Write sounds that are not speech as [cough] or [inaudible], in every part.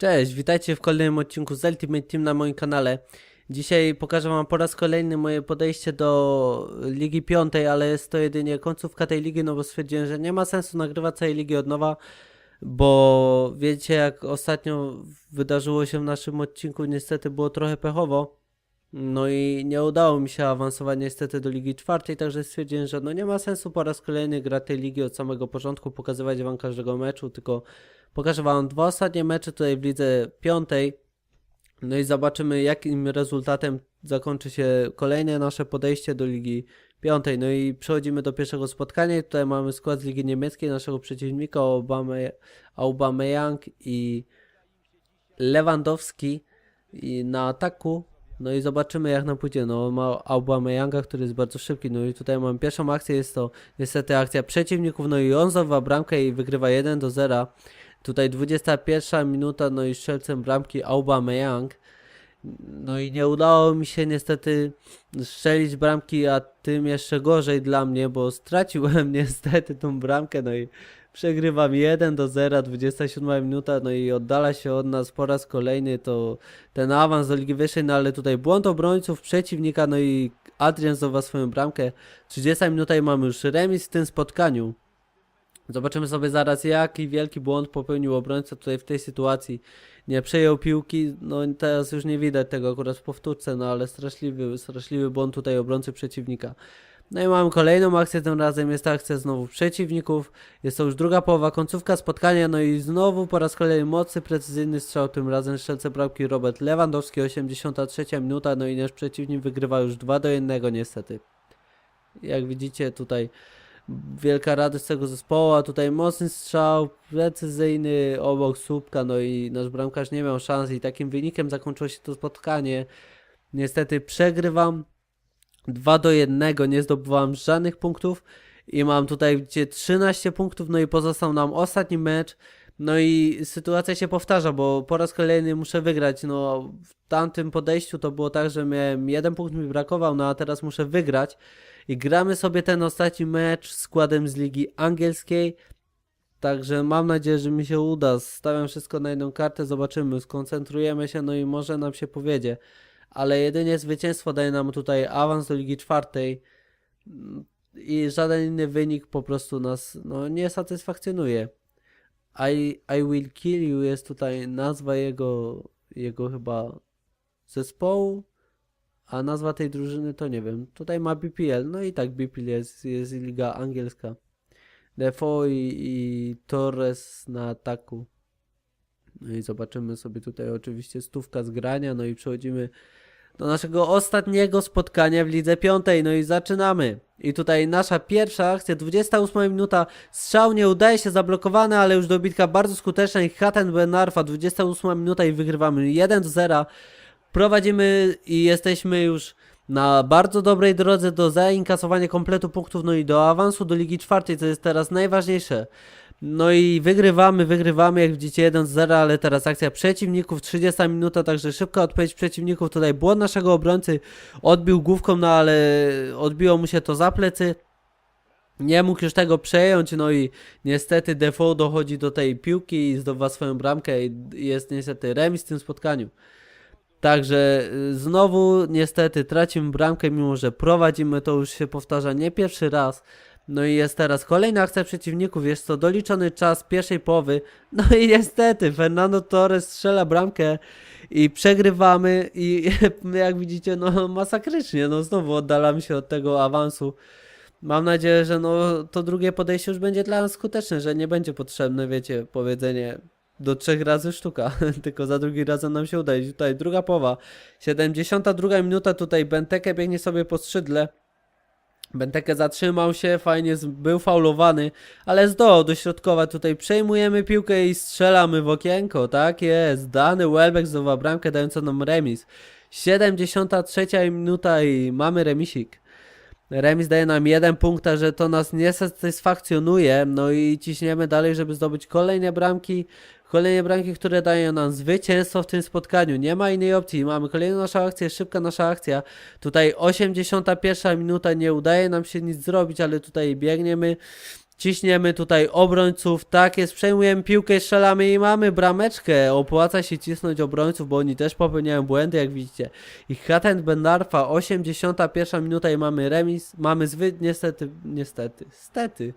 Cześć, witajcie w kolejnym odcinku z Ultimate Team na moim kanale. Dzisiaj pokażę wam po raz kolejny moje podejście do Ligi Piątej, ale jest to jedynie końcówka tej ligi, no bo stwierdziłem, że nie ma sensu nagrywać całej ligi od nowa, bo wiecie jak ostatnio wydarzyło się w naszym odcinku, niestety było trochę pechowo. No i nie udało mi się awansować niestety do Ligi Czwartej, także stwierdziłem, że no nie ma sensu po raz kolejny grać tej ligi od samego początku, pokazywać wam każdego meczu, tylko Pokażę Wam dwa ostatnie mecze tutaj w lidze piątej. No i zobaczymy, jakim rezultatem zakończy się kolejne nasze podejście do ligi piątej. No i przechodzimy do pierwszego spotkania. Tutaj mamy skład z ligi niemieckiej naszego przeciwnika Aubame- Aubameyang i Lewandowski i na ataku. No i zobaczymy jak nam pójdzie. No ma Aubameyanga, który jest bardzo szybki. No i tutaj mam pierwszą akcję, jest to niestety akcja przeciwników. No i on zdobywa bramkę i wygrywa 1 do 0. Tutaj 21 minuta, no i strzelcem bramki Aubameyang. No i nie udało mi się niestety strzelić bramki, a tym jeszcze gorzej dla mnie, bo straciłem [laughs] niestety tą bramkę, no i przegrywam 1 do 0, 27 minuta, no i oddala się od nas po raz kolejny to ten awans do Ligi Wyższej, no ale tutaj błąd obrońców przeciwnika, no i Adrian zdobywa swoją bramkę. 30 minuta i mamy już remis w tym spotkaniu. Zobaczymy sobie zaraz, jaki wielki błąd popełnił obrońca tutaj w tej sytuacji. Nie przejął piłki, no teraz już nie widać tego akurat w powtórce, no ale straszliwy, straszliwy błąd tutaj obrońcy przeciwnika. No i mamy kolejną akcję, tym razem jest to akcja znowu przeciwników. Jest to już druga połowa, końcówka spotkania, no i znowu po raz kolejny mocny, precyzyjny strzał, tym razem strzelce bramki Robert Lewandowski, 83 minuta, no i nasz przeciwnik wygrywa już 2 do 1 niestety. Jak widzicie tutaj wielka radość tego zespołu, a tutaj mocny strzał, precyzyjny obok słupka, no i nasz bramkarz nie miał szans i takim wynikiem zakończyło się to spotkanie. Niestety przegrywam 2 do 1, nie zdobywałem żadnych punktów i mam tutaj gdzie 13 punktów, no i pozostał nam ostatni mecz. No i sytuacja się powtarza, bo po raz kolejny muszę wygrać. No w tamtym podejściu to było tak, że miałem jeden punkt mi brakował, no a teraz muszę wygrać. I gramy sobie ten ostatni mecz składem z ligi angielskiej. Także mam nadzieję, że mi się uda. Stawiam wszystko na jedną kartę, zobaczymy, skoncentrujemy się, no i może nam się powiedzie. Ale jedynie zwycięstwo daje nam tutaj awans do ligi czwartej. I żaden inny wynik po prostu nas no, nie satysfakcjonuje. I, I will kill you jest tutaj nazwa jego, jego chyba zespołu. A nazwa tej drużyny to nie wiem. Tutaj ma BPL. No i tak BPL jest, jest liga angielska. Defoe i, i Torres na ataku. No i zobaczymy sobie tutaj oczywiście stówka z grania. No i przechodzimy do naszego ostatniego spotkania w lidze piątej. No i zaczynamy. I tutaj nasza pierwsza akcja, 28 minuta, strzał nie udaje się zablokowany, ale już dobitka bardzo skuteczna i Hatten Benarfa, 28 minuta i wygrywamy 1 do 0. Prowadzimy i jesteśmy już na bardzo dobrej drodze do zainkasowania kompletu punktów, no i do awansu do Ligi Czwartej, co jest teraz najważniejsze. No i wygrywamy, wygrywamy, jak widzicie 1-0, ale teraz akcja przeciwników, 30 minuta, także szybka odpowiedź przeciwników, tutaj błąd naszego obrońcy, odbił główką, no ale odbiło mu się to za plecy. Nie mógł już tego przejąć, no i niestety Defoe dochodzi do tej piłki i zdobywa swoją bramkę i jest niestety remis w tym spotkaniu. Także y, znowu niestety tracimy bramkę, mimo że prowadzimy, to już się powtarza nie pierwszy raz. No i jest teraz kolejna akcja przeciwników, jest to doliczony czas pierwszej połowy. No i niestety Fernando Torres strzela bramkę i przegrywamy i [laughs] jak widzicie no masakrycznie, no znowu oddalamy się od tego awansu. Mam nadzieję, że no to drugie podejście już będzie dla nas skuteczne, że nie będzie potrzebne, wiecie, powiedzenie do trzech razy sztuka, [laughs] tylko za drugi razem nam się uda. I tutaj druga połowa, 72 minuta, tutaj Benteke biegnie sobie po skrzydle. Benteke zatrzymał się, fajnie z- był faulowany, ale zdołał dośrodkować. Tutaj przejmujemy piłkę i strzelamy w okienko. Tak jest, dany Welbeck zdobywa bramkę dającą nam remis. 73 minuta i mamy remisik. Remis daje nam jeden punkt, a że to nas nie satysfakcjonuje. No i ciśniemy dalej, żeby zdobyć kolejne bramki. Kolejne bramki, które dają nam zwycięstwo w tym spotkaniu. Nie ma innej opcji. Mamy kolejną naszą akcję, szybka nasza akcja. Tutaj 81 minuta, nie udaje nam się nic zrobić, ale tutaj biegniemy. Ciśniemy tutaj obrońców, tak jest, przejmujemy piłkę, strzelamy i mamy brameczkę. Opłaca się cisnąć obrońców, bo oni też popełniają błędy, jak widzicie. I Hatent Bendarfa, 81 minuta i mamy remis, mamy zwy... niestety, niestety, stety.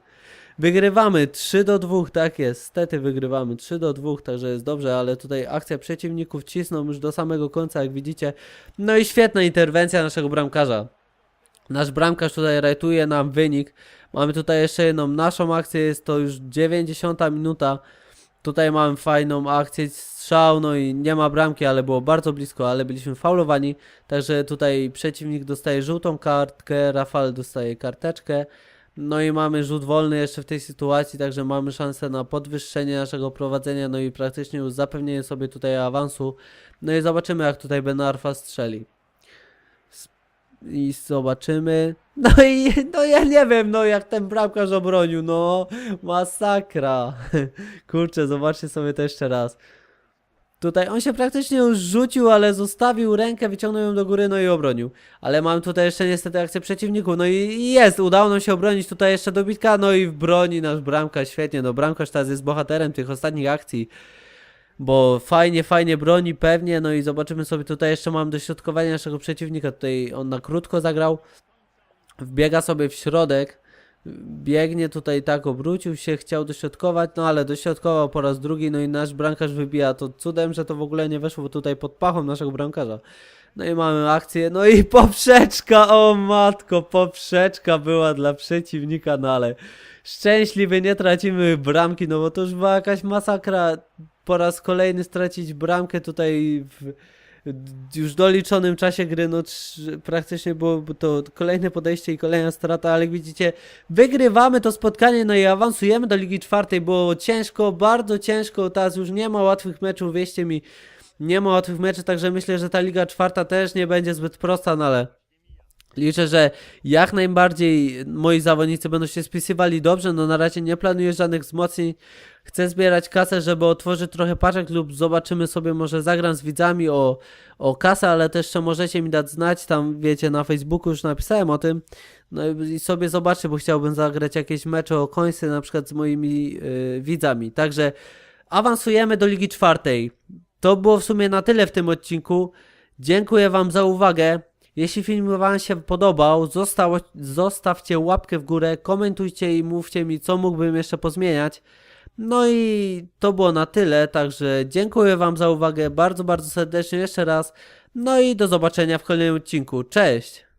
Wygrywamy 3 do 2, tak jest, stety wygrywamy 3 do 2, także jest dobrze, ale tutaj akcja przeciwników cisną już do samego końca, jak widzicie. No i świetna interwencja naszego bramkarza. Nasz bramkarz tutaj rajtuje nam wynik. Mamy tutaj jeszcze jedną naszą akcję, jest to już 90 minuta. Tutaj mamy fajną akcję, strzał, no i nie ma bramki, ale było bardzo blisko, ale byliśmy faulowani. Także tutaj przeciwnik dostaje żółtą kartkę, Rafał dostaje karteczkę. No i mamy rzut wolny jeszcze w tej sytuacji, także mamy szansę na podwyższenie naszego prowadzenia, no i praktycznie już zapewnienie sobie tutaj awansu. No i zobaczymy jak tutaj Ben Arfa strzeli. I zobaczymy. No i no ja nie wiem, no jak ten bramkarz obronił, no masakra. [laughs] Kurczę, zobaczcie sobie to jeszcze raz. Tutaj on się praktycznie już rzucił, ale zostawił rękę, wyciągnął ją do góry, no i obronił. Ale mam tutaj jeszcze niestety akcję przeciwników, no i- jest, udało nam się obronić tutaj jeszcze dobitka, no i broni nasz bramka, świetnie, no bramkarz teraz jest bohaterem tych ostatnich akcji. Bo fajnie, fajnie broni pewnie, no i zobaczymy sobie. Tutaj jeszcze mam dośrodkowanie naszego przeciwnika, tutaj on na krótko zagrał, wbiega sobie w środek, biegnie tutaj tak, obrócił się, chciał dośrodkować, no ale dośrodkował po raz drugi, no i nasz bramkarz wybija to cudem, że to w ogóle nie weszło tutaj pod pachą naszego bramkarza. No i mamy akcję, no i [laughs] poprzeczka, o matko, poprzeczka była dla przeciwnika, no ale szczęśliwy, nie tracimy bramki, no bo to już była jakaś masakra, po raz kolejny stracić bramkę tutaj w już doliczonym czasie gry, no praktycznie byłoby to kolejne podejście i kolejna strata, ale jak widzicie, wygrywamy to spotkanie, no i awansujemy do Ligi Czwartej, było ciężko, bardzo ciężko, teraz już nie ma łatwych meczów, wieście mi, nie ma łatwych meczów, także myślę, że ta Liga Czwarta też nie będzie zbyt prosta, no ale liczę, że jak najbardziej moi zawodnicy będą się spisywali dobrze, no na razie nie planuję żadnych wzmocnień, chcę zbierać kasę, żeby otworzyć trochę paczek lub zobaczymy sobie, może zagram z widzami o, o kasę, ale też jeszcze możecie mi dać znać, tam wiecie, na Facebooku już napisałem o tym, no i sobie zobaczę, bo chciałbym zagrać jakieś mecze o końce, na przykład z moimi y, widzami, także awansujemy do Ligi Czwartej. To było w sumie na tyle w tym odcinku. Dziękuję Wam za uwagę. Jeśli film Wam się podobał, zostało, zostawcie łapkę w górę, komentujcie i mówcie mi, co mógłbym jeszcze pozmieniać. No i to było na tyle, także dziękuję Wam za uwagę bardzo, bardzo serdecznie jeszcze raz. No i do zobaczenia w kolejnym odcinku. Cześć!